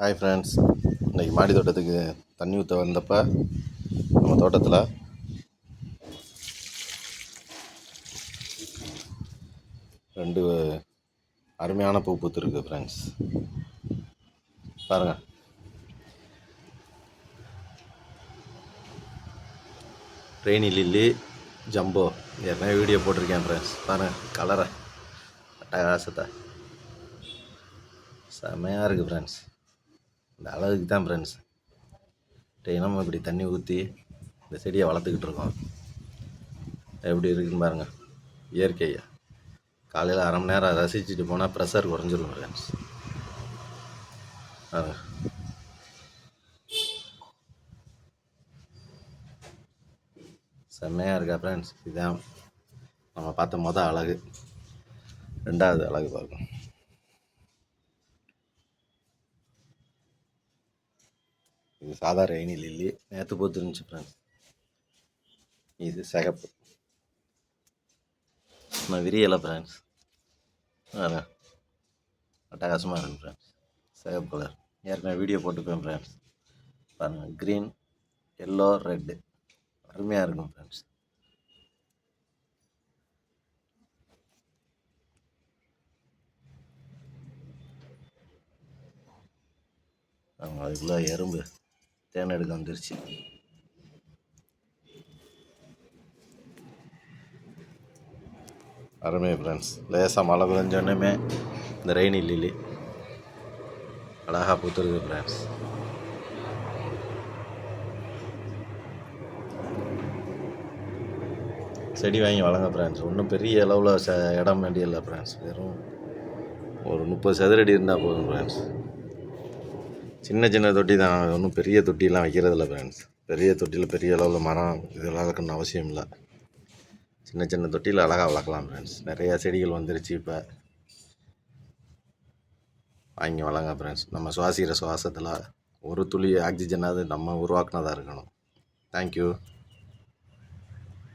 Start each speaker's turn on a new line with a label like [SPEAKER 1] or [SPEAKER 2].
[SPEAKER 1] Hi friends இன்றைக்கி மாடி தோட்டத்துக்கு தண்ணி ஊற்ற வந்தப்போ நம்ம தோட்டத்தில் ரெண்டு அருமையான பூ பூத்துருக்கு ஃப்ரெண்ட்ஸ் பாருங்கள் ரெய்னி லில்லி ஜம்போ ஏற்கனவே வீடியோ போட்டிருக்கேன் ஃப்ரெண்ட்ஸ் பாருங்கள் கலரை அட்டகாசத்தை. செமையாக இருக்குது ஃப்ரெண்ட்ஸ் இந்த அழகுக்கு தான் ஃப்ரெண்ட்ஸ் டெய்னும் இப்படி தண்ணி ஊற்றி இந்த செடியை வளர்த்துக்கிட்டு இருக்கோம்? எப்படி இருக்குன்னு பாருங்கள் இயற்கையை. காலையில் அரை மணி நேரம் ரசிச்சுட்டு போனால் ப்ரெஷர் குறைஞ்சிரும் ஃப்ரெண்ட்ஸ் பாருங்க. செம்மையாக இருக்கா ஃப்ரெண்ட்ஸ் இதுதான் நம்ம பார்த்த மொதல் அழகு. ரெண்டாவது அழகு பார்க்கணும் இது சாதாரண ரெய்னி லில்லி. நேற்று பூத்துருந்துச்சு ஃப்ரெண்ட்ஸ் இது சிகப்பு. நான் விரியலை ஃப்ரெண்ட்ஸ் அதான். அட்டகாசமாக இருக்கு ஃப்ரெண்ட்ஸ் சிகப்பு கலர் ஏற்கனவே வீடியோ போட்டுப்பேன் ஃப்ரெண்ட்ஸ் பாருங்கள் க்ரீன் எல்லோ ரெட்டு அருமையாக இருக்கும் ஃப்ரெண்ட்ஸ் அதுக்குள்ளே எறும்பு. தேன் எடுக்க வந்துருச்சு. அருமை ஃப்ரெண்ட்ஸ் லேசாக மழை பெஞ்சோடனே இந்த ரெயின் லில்லி அழகாக பூத்துருது ஃப்ரெண்ட்ஸ் செடி வாங்கி வளங்க ஃப்ரெண்ட்ஸ் ஒன்றும் பெரிய அளவில் ச இடம் வேண்டிய இல்லை ஃப்ரெண்ட்ஸ் வெறும் ஒரு முப்பது சதுரடி இருந்தால் போதும் ஃப்ரெண்ட்ஸ் சின்ன சின்ன தொட்டி தான் ஒன்றும் பெரிய தொட்டிலாம் வைக்கிறதில்ல ஃப்ரெண்ட்ஸ் பெரிய தொட்டியில் பெரிய அளவில் மரம் இதெல்லாம் வளர்க்கணும்னு அவசியம் இல்லை. சின்ன சின்ன தொட்டியில் அழகாக வளர்க்கலாம் ஃப்ரெண்ட்ஸ் நிறையா செடிகள் வந்துருச்சு இப்போ. வாங்கி வளங்க ஃப்ரெண்ட்ஸ் நம்ம சுவாசிக்கிற சுவாசத்தில் ஒரு துளி ஆக்சிஜனாவது நம்ம உருவாக்குனதாக இருக்கணும். தேங்க்யூ